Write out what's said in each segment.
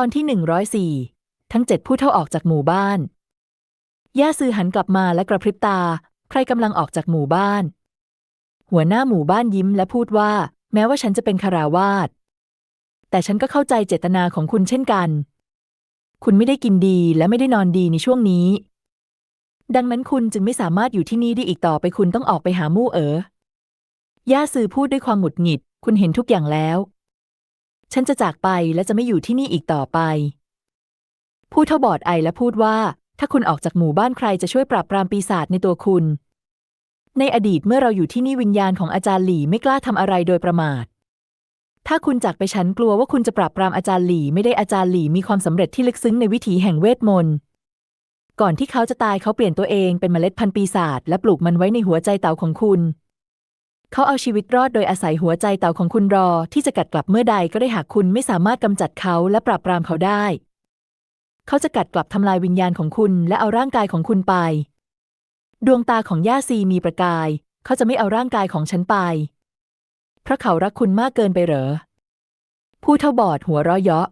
ตอนที่หนึ่งร้อยสี่ทั้งเจ็ดผู้เท่าออกจากหมู่บ้าน ย่าซือหันกลับมาและกระพริบตา ใครกำลังออกจากหมู่บ้าน หัวหน้าหมู่บ้านยิ้มและพูดว่า แม้ว่าฉันจะเป็นคาราวาสแต่ฉันก็เข้าใจเจตนาของคุณเช่นกัน คุณไม่ได้กินดีและไม่ได้นอนดีในช่วงนี้ ดังนั้นคุณจึงไม่สามารถอยู่ที่นี่ได้อีกต่อไปคุณต้องออกไปหามู่เอ๋อย่าซือพูดด้วยความหงุดหงิด คุณเห็นทุกอย่างแล้ว ฉันจะจากไปและจะไม่อยู่ที่นี่อีกต่อไป ผู้เท่าบอดไอและพูดว่า ถ้าคุณออกจากหมู่บ้านใครจะช่วยปราบปรามปีศาจในตัวคุณ ในอดีตเมื่อเราอยู่ที่นี่วิญญาณของอาจารย์หลี่ไม่กล้าทำอะไรโดยประมาท ถ้าคุณจากไปฉันกลัวว่าคุณจะปราบปรามอาจารย์หลี่ไม่ได้อาจารย์หลี่มีความสำเร็จที่ลึกซึ้งในวิถีแห่งเวทมนต์ก่อนที่เขาจะตายเขาเปลี่ยนตัวเองเป็นเมล็ดพันธุ์ปีศาจและปลูกมันไว้ในหัวใจเต่าของคุณ เขาเอาชีวิตรอดโดยอาศัยหัวใจเต่าของคุณรอ ที่จะกัดกลับเมื่อใดก็ได้หากคุณไม่สามารถกำจัดเขาและปราบปรามเขาได้ เขาจะกัดกลับทำลายวิญญาณของคุณและเอาร่างกายของคุณไป ดวงตาของย่าซีมีประกาย เขาจะไม่เอาร่างกายของฉันไปเพราะเขารักคุณมากเกินไปเหรอ ผู้เท่าบอดหัวเราะเยาะ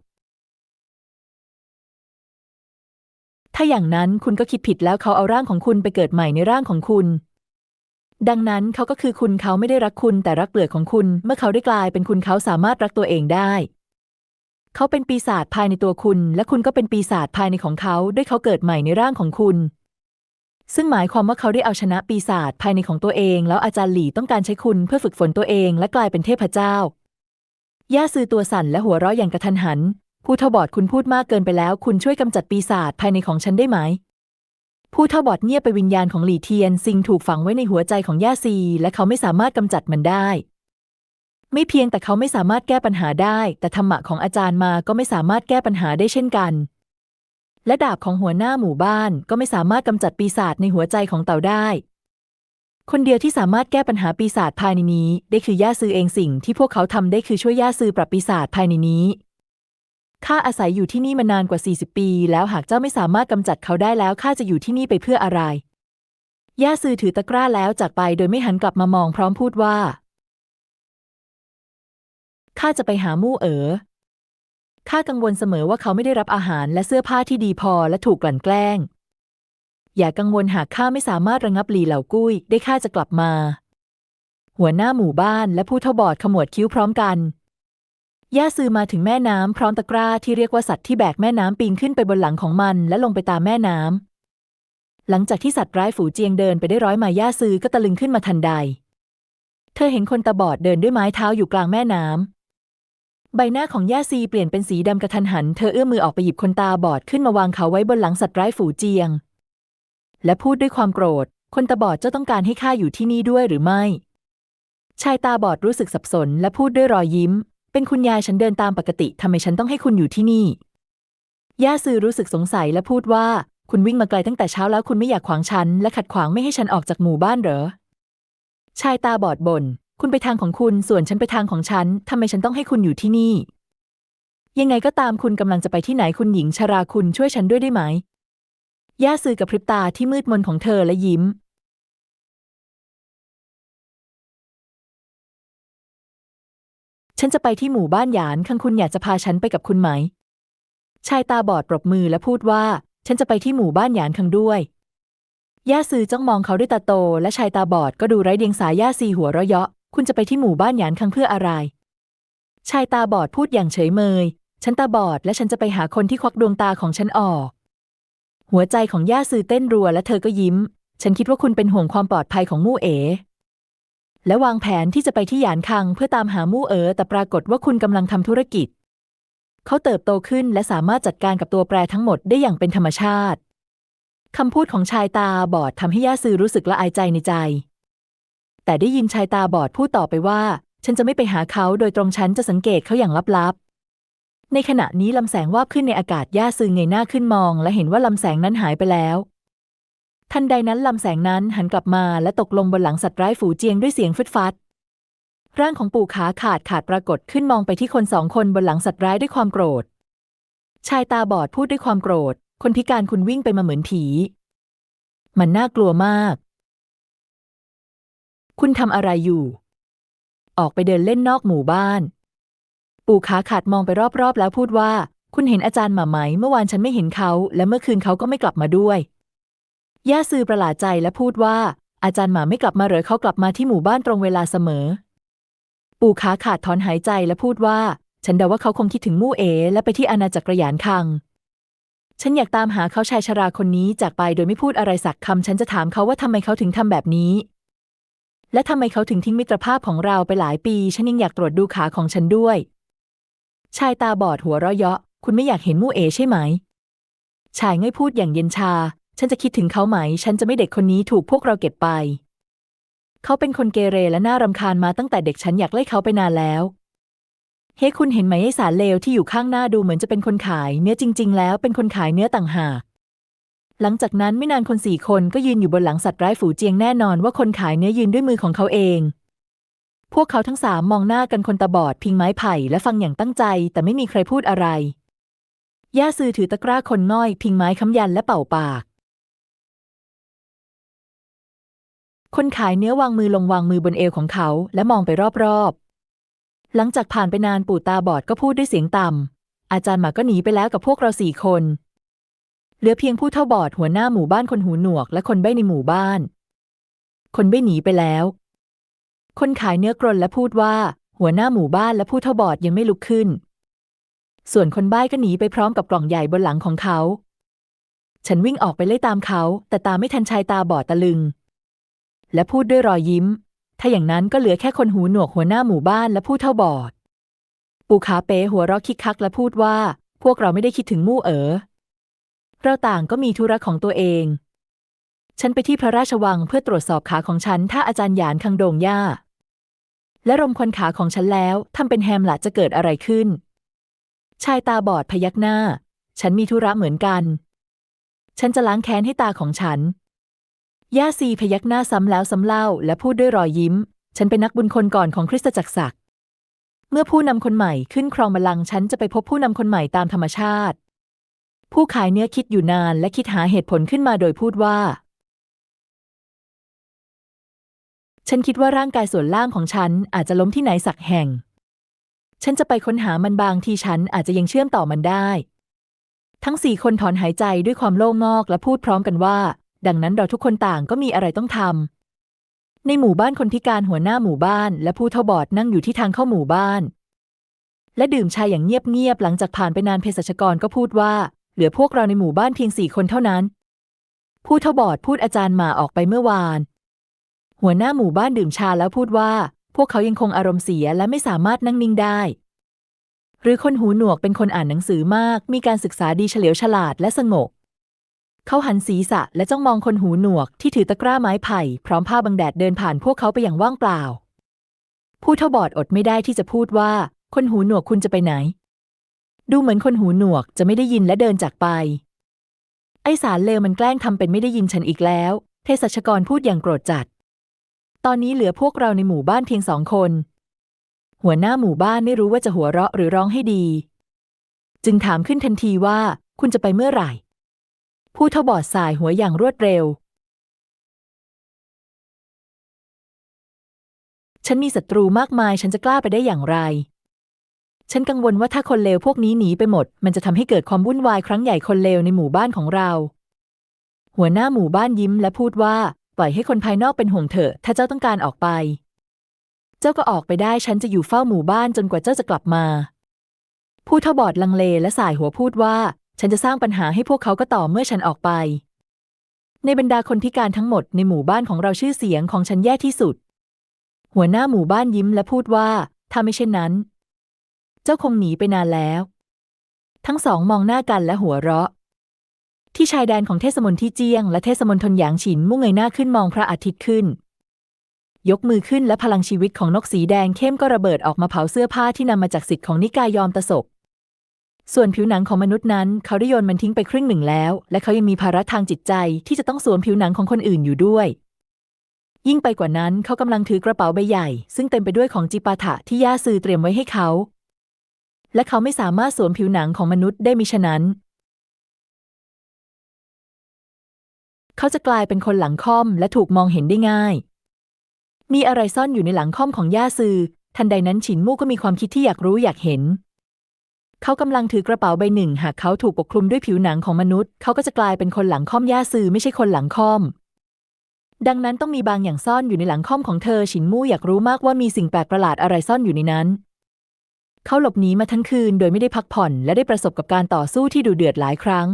ถ้าอย่างนั้นคุณก็คิดผิดแล้วเขาเอาร่างของคุณไปเกิดใหม่ในร่างของคุณ ดังนั้นเขาก็คือคุณเขาไม่ได้รักคุณแต่รักเปลือกของคุณ เมื่อเขาได้กลายเป็นคุณเขาสามารถรักตัวเองได้ เขาเป็นปีศาจภายในตัวคุณ และคุณก็เป็นปีศาจภายในของเขาด้วยเขาเกิดใหม่ในร่างของคุณ ซึ่งหมายความว่าเขาได้เอาชนะปีศาจภายในของตัวเอง แล้วอาจารย์หลี่ต้องการใช้คุณเพื่อฝึกฝนตัวเอง และกลายเป็นเทพเจ้าย่าซือตัวสั่นและหัวเราะอย่างกระทันหัน ผู้ทบอดคุณพูดมากเกินไปแล้ว คุณช่วยกำจัดปีศาจภายในของฉันได้ไหม ผู้เท่าบอดเงียบไปวิญญาณของหลี่เทียนซิงถูกฝังไว้ในหัวใจของย่าซี และเขาไม่สามารถกำจัดมันได้ ไม่เพียงแต่เขาไม่สามารถแก้ปัญหาได้ แต่ธรรมะของอาจารย์มาก็ไม่สามารถแก้ปัญหาได้เช่นกัน และดาบของหัวหน้าหมู่บ้านก็ไม่สามารถกำจัดปีศาจในหัวใจของเต่าได้ คนเดียวที่สามารถแก้ปัญหาปีศาจภายในนี้ ได้คือย่าซือเองสิ่งที่พวกเขาทำได้คือช่วยย่าซือปรับปีศาจภายในนี้ ข้าอาศัยอยู่ที่นี่มานานกว่า 40 ปี แล้วหากเจ้าไม่สามารถกำจัดเขาได้แล้วข้าจะอยู่ที่นี่ไปเพื่ออะไร ย่าซือถือตะกร้าแล้วจากไปโดยไม่หันกลับมามองพร้อมพูดว่าข้าจะไปหามู่เอ๋อข้ากังวลเสมอว่าเขาไม่ได้รับอาหารและเสื้อผ้าที่ดีพอและถูกกลั่นแกล้ง อย่ากังวลหากข้าไม่สามารถระงับหลีเหล่ากุ้ย ได้ข้าจะกลับมา หัวหน้าหมู่บ้านและผู้เท่าบอดขมวดคิ้วพร้อมกัน ย่าซือมาถึงแม่น้ำพร้อมตะกร้าที่เรียกว่าสัตว์ที่แบกแม่น้ำปีนขึ้นไปบนหลังของมัน และลงไปตามแม่น้ำหลังจากที่สัตว์ร้ายฝูเจียงเดินไปได้ร้อยมาย่าซือก็ตะลึงขึ้นมาทันใด เธอเห็นคนตาบอดเดินด้วยไม้เท้าอยู่กลางแม่น้ำใบหน้าของย่าซีเปลี่ยนเป็นสีดำกระทันหัน เธอเอื้อมมือออกไปหยิบคนตาบอดขึ้นมาวางเขาไว้บนหลังสัตว์ร้ายฝูเจียง และพูดด้วยความโกรธ คนตาบอดเจ้าต้องการให้ข้าอยู่ที่นี่ด้วยหรือไม่ ชายตาบอดรู้สึกสับสน และพูดด้วยรอยยิ้ม เป็นคุณยายฉันเดินตามปกติทำไมฉันต้องให้คุณอยู่ที่นี่ ย่าซือรู้สึกสงสัยและพูดว่า คุณวิ่งมาไกลตั้งแต่เช้าแล้วคุณไม่อยากขวางฉัน และขัดขวางไม่ให้ฉันออกจากหมู่บ้านเหรอ ชายตาบอดบน่นคุณไปทางของคุณส่วนฉันไปทางของฉันทำไมฉันต้องให้คุณอยู่ที่นี่ ยังไงก็ตามคุณกำลังจะไปที่ไหนคุณหญิงชราคุณช่วยฉันด้วยได้ไหมย่าซือกับพริบตาที่มืดมนของเธอและยิ้ม ฉันจะไปที่หมู่บ้านหยานคังคุณอยากจะพาฉันไปกับคุณไหม ชายตาบอดปรบมือและพูดว่า ฉันจะไปที่หมู่บ้านหยานคังด้วยย่าซือจ้องมองเขาด้วยตาโต และชายตาบอดก็ดูไร้เดียงสาย่าซีหัวเราะเยาะ คุณจะไปที่หมู่บ้านหยานคังเพื่ออะไร ชายตาบอดพูดอย่างเฉยเมย ฉันตาบอดและฉันจะไปหาคนที่ควักดวงตาของฉันออก หัวใจของย่าซือเต้นรัวและเธอก็ยิ้ม ฉันคิดว่าคุณเป็นห่วงความปลอดภัยของมู่เอ๋ และวางแผนที่จะไปที่หยานคังเพื่อตามหามู่เอ๋อแต่ปรากฏว่าคุณกำลังทำธุรกิจ เขาเติบโตขึ้นและสามารถจัดการกับตัวแปรทั้งหมดได้อย่างเป็นธรรมชาติคำพูดของชายตาบอดทำให้ย่าซือรู้สึกละอายใจในใจ แต่ได้ยินชายตาบอดพูดต่อไปว่า ฉันจะไม่ไปหาเขาโดยตรงฉันจะสังเกตเขาอย่างลับๆ ในขณะนี้ลำแสงวาบขึ้นในอากาศย่าซือเงยหน้าขึ้นมอง และเห็นว่าลำแสงนั้นหายไปแล้ว ทันใดนั้นลำแสงนั้นหันกลับมาและตกลงบนหลังสัตว์ร้ายฝูเจียงด้วยเสียงฟึดฟัด ร่างของปู่ขาขาดขาดปรากฏขึ้นมองไปที่คนสองคนบนหลังสัตว์ร้ายด้วยความโกรธ ชายตาบอดพูดด้วยความโกรธ คนพิการคุณวิ่งไปมาเหมือนผี มันน่ากลัวมาก คุณทำอะไรอยู่ ออกไปเดินเล่นนอกหมู่บ้าน ปู่ขาขาดมองไปรอบๆ แล้วพูดว่า คุณเห็นอาจารย์หมาไหม เมื่อวานฉันไม่เห็นเขา และเมื่อคืนเขาก็ไม่กลับมาด้วย ย่าซือประหลาดใจและพูดว่า อาจารย์หมาไม่กลับมาเหรอเขากลับมาที่หมู่บ้านตรงเวลาเสมอ ปู่ขาขาดถอนหายใจและพูดว่า ฉันเดาว่าเขาคงคิดถึงมู่เอและไปที่อาณาจักรยานคัง ฉันอยากตามหาเขาชายชราคนนี้จากไปโดยไม่พูดอะไรสักคำฉันจะถามเขาว่าทำไมเขาถึงทำแบบนี้ และทำไมเขาถึงทิ้งมิตรภาพของเราไปหลายปี ฉันยังอยากตรวจดูขาของฉันด้วย ชายตาบอดหัวเราะเยาะ คุณไม่อยากเห็นมู่เอใช่ไหมชายง่ยพูดอย่างเย็นชา ฉันจะคิดถึงเขาไหม ฉันจะไม่เด็กคนนี้ถูกพวกเราเก็บไป เขาเป็นคนเกเรและน่ารำคาญมาตั้งแต่เด็กฉันอยากไล่เขาไปนานแล้ว เฮ้คุณเห็นไหมไอสารเลวที่อยู่ข้างหน้าดูเหมือนจะเป็นคนขายเนื้อจริง ๆ แล้วเป็นคนขายเนื้อต่างหาก หลังจากนั้นไม่นานคนสี่คนก็ยืนอยู่บนหลังสัตว์ร้ายฝูเจียงแน่นอนว่าคนขายเนื้อยืนด้วยมือของเขาเอง พวกเขาทั้งสามมองหน้ากันคนตาบอดพิงไม้ไผ่และฟังอย่างตั้งใจ แต่ไม่มีใครพูดอะไรย่าซือถือตะกร้าคนง่อย พิงไม้ค้ำยันและเป่าปาก คนขายเนื้อวางมือลงวางมือบนเอวของเขา และมองไปรอบๆ หลังจากผ่านไปนานปู่ตาบอดก็พูดด้วยเสียงต่ำ อาจารย์หมาก็หนีไปแล้วกับพวกเราสี่คน เหลือเพียงผู้เท่าบอดหัวหน้าหมู่บ้านคนหูหนวก และคนใบ้ในหมู่บ้าน คนใบ้หนีไปแล้ว คนขายเนื้อกรนและพูดว่า หัวหน้าหมู่บ้านและผู้เท่าบอดยังไม่ลุกขึ้น ส่วนคนใบ้ก็หนีไปพร้อมกับกล่องใหญ่บนหลังของเขา ฉันวิ่งออกไปไล่ตามเขา แต่ตามไม่ทันชายตาบอดตะลึง และพูดด้วยรอยยิ้ม ถ้าอย่างนั้นก็เหลือแค่คนหูหนวกหัวหน้าหมู่บ้านและผู้เท่าบอด ปูขาเป๋หัวเราะคิกคักและพูดว่า พวกเราไม่ได้คิดถึงมู่เอ๋อเราต่างก็มีธุระของตัวเอง ฉันไปที่พระราชวังเพื่อตรวจสอบขาของฉัน ถ้าอาจารย์หยานคังโดงย่า และรมควันขาของฉันแล้วทำเป็นแฮมละจะเกิดอะไรขึ้น ชายตาบอดพยักหน้า ฉันมีธุระเหมือนกัน ฉันจะล้างแค้นให้ตาของฉัน ย่าซีพยักหน้าซ้ำแล้วซ้ำเล่า และพูดด้วยรอยยิ้ม ฉันเป็นนักบุญคนก่อนของคริสตจักรศักดิ์เมื่อผู้นำคนใหม่ขึ้นครองบัลลังก์ฉันจะไปพบผู้นำคนใหม่ตามธรรมชาติ ผู้ขายเนื้อคิดอยู่นานและคิดหาเหตุผลขึ้นมาโดยพูดว่า ฉันคิดว่าร่างกายส่วนล่างของฉันอาจจะล้มที่ไหนสักแห่ง ฉันจะไปค้นหามันบางทีฉันอาจจะยังเชื่อมต่อมันได้ ทั้งสี่คนถอนหายใจด้วยความโล่งงอกและพูดพร้อมกันว่า ดังนั้นเราทุกคนต่างก็มีอะไรต้องทำในหมู่บ้านคนพิการหัวหน้าหมู่บ้าน และผู้เท่าบอดนั่งอยู่ที่ทางเข้าหมู่บ้าน และดื่มชาอย่างเงียบๆหลังจากผ่านไปนานเภสัชกรก็พูดว่า เหลือพวกเราในหมู่บ้านเพียงสี่คนเท่านั้น ผู้เท่าบอดพูดอาจารย์หมาออกไปเมื่อวาน หัวหน้าหมู่บ้านดื่มชาแล้วพูดว่า พวกเขายังคงอารมณ์เสียและไม่สามารถนั่งนิ่งได้หรือคนหูหนวกเป็นคนอ่านหนังสือมาก มีการศึกษาดีเฉลียวฉลาดและสงบ เขาหันศีรษะและจ้องมองคนหูหนวกที่ถือตะกร้าไม้ไผ่พร้อมผ้าบังแดดเดินผ่านพวกเขาไปอย่างว่างเปล่า ผู้เท่าบอดอดไม่ได้ที่จะพูดว่า คนหูหนวกคุณจะไปไหน ดูเหมือนคนหูหนวกจะไม่ได้ยินและเดินจากไป ไอสารเลวมันแกล้งทำเป็นไม่ได้ยินฉันอีกแล้วเภสัชกรพูดอย่างโกรธจัด ตอนนี้เหลือพวกเราในหมู่บ้านเพียงสองคน หัวหน้าหมู่บ้านไม่รู้ว่าจะหัวเราะหรือร้องให้ดี จึงถามขึ้นทันทีว่าคุณจะไปเมื่อไหร่ ผู้เท่าบอดสายหัวอย่างรวดเร็ว ฉันมีศัตรูมากมายฉันจะกล้าไปได้อย่างไร ฉันกังวลว่าถ้าคนเลวพวกนี้หนีไปหมด มันจะทำให้เกิดความวุ่นวายครั้งใหญ่คนเลวในหมู่บ้านของเรา หัวหน้าหมู่บ้านยิ้มและพูดว่า ปล่อยให้คนภายนอกเป็นห่วงเถอะ ถ้าเจ้าต้องการออกไป เจ้าก็ออกไปได้ฉันจะอยู่เฝ้าหมู่บ้านจนกว่าเจ้าจะกลับมาผู้เท่าบอดลังเลและสายหัวพูดว่า ฉันจะสร้างปัญหาให้พวกเขาก็ต่อเมื่อฉันออกไป ในบรรดาคนพิการทั้งหมดในหมู่บ้านของเราชื่อเสียงของฉันแย่ที่สุด หัวหน้าหมู่บ้านยิ้มและพูดว่า ถ้าไม่เช่นนั้น เจ้าคงหนีไปนานแล้ว ทั้งสองมองหน้ากันและหัวเราะ ที่ชายแดนของเทศมนตรีเจียง และเทศมนตรหยางฉินมุ่งเงยหน้าขึ้นมองพระอาทิตย์ขึ้น ยกมือขึ้นและพลังชีวิตของนกสีแดงเข้มก็ระเบิดออกมาเผาเสื้อผ้าที่นำมาจากสิทธิ์ของนิกายยอมตะศก ส่วนผิวหนังของมนุษย์นั้น เขาได้โยนมันทิ้งไปครึ่งหนึ่งแล้ว และเขายังมีภาระทางจิตใจที่จะต้องสวมผิวหนังของคนอื่นอยู่ด้วย ยิ่งไปกว่านั้นเขากำลังถือกระเป๋าใบใหญ่ ซึ่งเต็มไปด้วยของจิปาถะที่ย่าซือเตรียมไว้ให้เขา และเขาไม่สามารถสวมผิวหนังของมนุษย์ได้มิฉะนั้น เขาจะกลายเป็นคนหลังค่อม และถูกมองเห็นได้ง่าย มีอะไรซ่อนอยู่ในหลังค่อมของย่าซือทันใดนั้นฉินมู่ก็มีความคิดที่อยากรู้อยากเห็น เขากำลังถือกระเป๋าใบหนึ่ง หากเขาถูกปกคลุมด้วยผิวหนังของมนุษย์ เขาก็จะกลายเป็นคนหลังค่อมย่าซือไม่ใช่คนหลังค่อม ดังนั้นต้องมีบางอย่างซ่อนอยู่ในหลังค่อมของเธอฉินมู่อยากรู้มากว่ามีสิ่งแปลกประหลาดอะไรซ่อนอยู่ในนั้น เขาหลบหนีมาทั้งคืนโดยไม่ได้พักผ่อน และได้ประสบกับการต่อสู้ที่ดุเดือดหลายครั้ง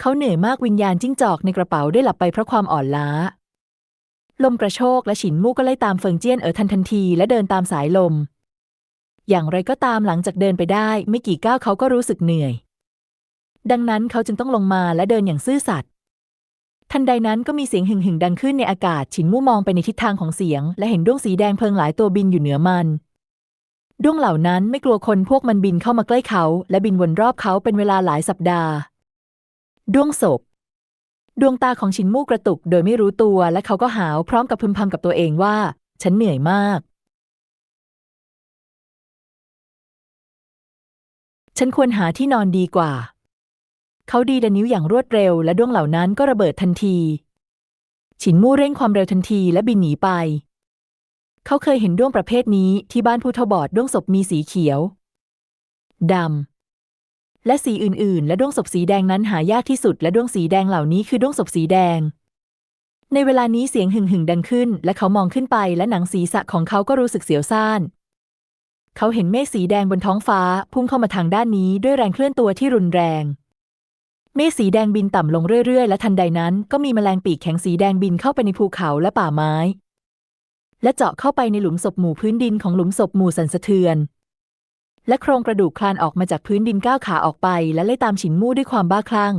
เขาเหนื่อยมากวิญญาณจิ้งจอกในกระเป๋าได้หลับไปเพราะความอ่อนล้า ลมกระโชกและฉินมู่ก็ไล่ตามเฟิงเจี้ยนเอ๋อทันทันที และเดินตามสายลม อย่างไรก็ตามหลังจากเดินไปได้ ไม่กี่ก้าวเขาก็รู้สึกเหนื่อย ดังนั้นเขาจึงต้องลงมาและเดินอย่างซื่อสัตย์ทันใดนั้นก็มีเสียงหึ่งหึ่งดังขึ้นในอากาศ ฉินมู่มองไปในทิศทางของเสียง และเห็นดวงสีแดงเพลิงหลายตัวบินอยู่เหนือมันดวงเหล่านั้นไม่กลัวคนพวกมันบินเข้ามาใกล้เขา และบินวนรอบเขาเป็นเวลาหลายสัปดาห์ดวงศพ ดวงตาของฉินมู่กระตุกโดยไม่รู้ตัว และเขาก็หาวพร้อมกับพึมพำกับตัวเองว่า ฉันเหนื่อยมาก ฉันควรหาที่นอนดีกว่า เขาดีดนิ้วอย่างรวดเร็ว และดวงเหล่านั้นก็ระเบิดทันที ฉินมู่เร่งความเร็วทันทีและบินหนีไป เขาเคยเห็นด้วงประเภทนี้ที่บ้านผู้เฒ่าบอดด้วงศพมีสีเขียวดำและสีอื่นๆ และด้วงศพสีแดงนั้นหายากที่สุด และด้วงสีแดงเหล่านี้คือด้วงศพสีแดง ในเวลานี้เสียงหึ่งหึ่งๆดังขึ้น และเขามองขึ้นไปและหนังศีรษะของเขาก็รู้สึกเสียวซ่าน เขาเห็นเมฆสีแดงบนท้องฟ้าพุ่งเข้ามาทางด้านนี้ด้วยแรงเคลื่อนตัวที่รุนแรง เมฆสีแดงบินต่ำลงเรื่อยๆ และทันใดนั้นก็มีแมลงปีกแข็งสีแดงบินเข้าไปในภูเขาและป่าไม้ และเจาะเข้าไปในหลุมศพหมู่พื้นดินของหลุมศพหมู่สันสะเทือน และโครงกระดูกคลานออกมาจากพื้นดินก้าวขาออกไป และไล่ตามฉินมู่ด้วยความบ้าคลั่ง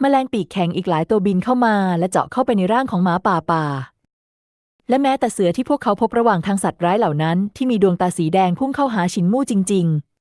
แมลงปีกแข็งอีกหลายตัวบินเข้ามา และเจาะเข้าไปในร่างของหมาป่าป่า และแม้แต่เสือที่พวกเขาพบระหว่างทางสัตว์ร้ายเหล่านั้น ที่มีดวงตาสีแดงพุ่งเข้าหาฉินมู่จริงๆ